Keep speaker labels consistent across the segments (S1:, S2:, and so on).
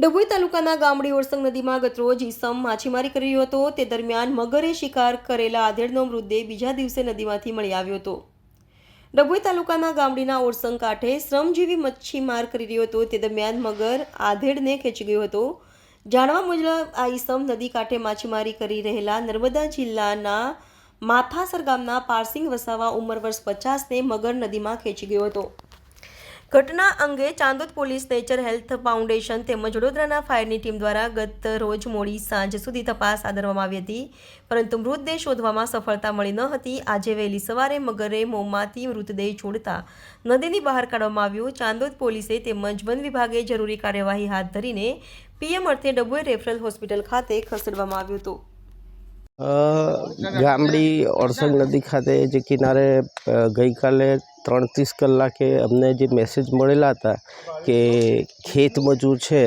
S1: ડભોઈ તાલુકાના ગામડી ઓરસંગ નદીમાં ગતરોજ ઈસમ માછીમારી કરી રહ્યો હતો. તે દરમિયાન મગરે શિકાર કરેલા આધેડનો મૃતદેહ બીજા દિવસે નદીમાંથી મળી આવ્યો હતો. ડભોઈ તાલુકાના ગામડીના ઓરસંગ કાંઠે શ્રમજીવી મચ્છીમાર કરી રહ્યો હતો. તે દરમિયાન મગર આધેડને ખેંચી ગયો હતો. જાણવા મુજબ આ ઈસમ નદી કાંઠે માછીમારી કરી રહેલા નર્મદા જિલ્લાના માથાસર ગામના પારસિંગ વસાવા ઉંમર વર્ષ પચાસને મગર નદીમાં ખેંચી ગયો હતો. ઘટના અંગે Chandod police nature health foundation તેમજ વડોદરાના ફાયરની ટીમ દ્વારા ગત રોજ મોડી સાંજ સુધી તપાસ હાથ આવી હતી. પરંતુ મૃતદેહ શોધવામાં સફળતા મળી ન હતી. આજે વહેલી સવારે મગરે મોંમાંથી મૃતદેહ છોડતા નદીની બહાર કાઢવામાં આવ્યો. ચાંદોદ પોલીસે તેમજ વન વિભાગે જરૂરી કાર્યવાહી હાથ ધરીને પીએમ અર્થે ડભોઈ રેફરલ હોસ્પિટલ ખાતે ખસેડવામાં આવ્યું હતું.
S2: ગામડી ઓરસંગ નદી ખાતે જે કિનારે ગઈકાલે ત્રણ ત્રીસ કલાકે અમને જે મેસેજ મળેલા હતા કે ખેત મજૂર છે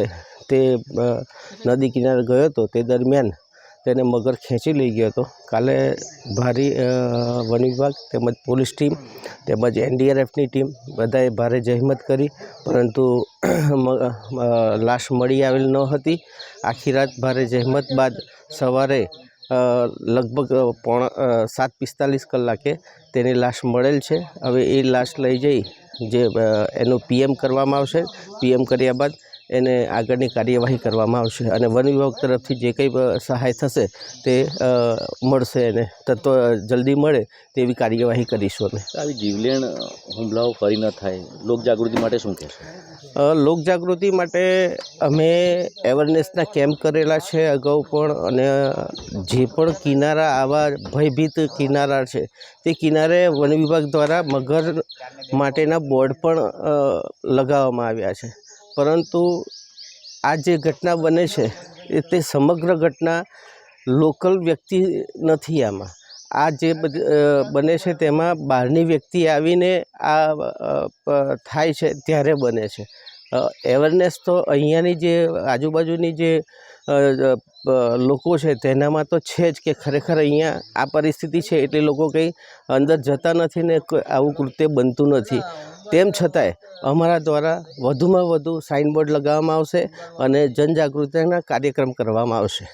S2: તે નદી કિનારે ગયો હતો તે દરમિયાન તેને મગર ખેંચી લઈ ગયો હતો. કાલે ભારી વન વિભાગ તેમજ પોલીસ ટીમ તેમજ એનડીઆરએફની ટીમ બધાએ ભારે જહેમત કરી, પરંતુ લાશ મળી આવેલ ન હતી. આખી રાત ભારે જહેમત બાદ સવારે લગભગ પોણા સાત પિસ્તાલીસ કલાકે તેની લાશ મળેલ છે. હવે એ લાશ લઈ જઈ, જે એનું પીએમ કરવામાં આવશે. પીએમ કર્યા બાદ એને આગળની કાર્યવાહી કરવામાં આવશે અને વન વિભાગ તરફથી જે કંઈ સહાય થશે તે મળશે એને તત્વ જલ્દી મળે તેવી કાર્યવાહી કરીશું અમે.
S3: આવી જીવલેણ હુમલાઓ ફરી ન થાય. લોકજાગૃતિ માટે શું કહેશો?
S2: લોકજાગૃતિ માટે અમે એવરનેસના કેમ્પ કરેલા છે અગાઉ પણ અને જે પણ કિનારા આવા ભયભીત કિનારા છે તે કિનારે વન વિભાગ દ્વારા મગર માટેના બોર્ડ પણ લગાવવામાં આવ્યા છે. પરંતુ આ જે ઘટના બને છે, એ તે સમગ્ર ઘટના લોકલ વ્યક્તિ નથી આમાં. આ જે બને છે તેમાં બહારની વ્યક્તિ આવીને આ થાય છે, ત્યારે બને છે. અવેરનેસ તો અહીંયાની જે આજુબાજુની જે લોકો છે, તેનામાં તો છે જ કે ખરેખર અહીંયા આ પરિસ્થિતિ છે, એટલે લોકો કંઈ અંદર જતા નથી ને આવું કૃત્ય બનતું નથી. તેમ છતાંય અમારા દ્વારા વધુમાં વધુ સાઇનબોર્ડ લગાવવામાં આવશે અને જનજાગૃતિના કાર્યક્રમ કરવામાં આવશે.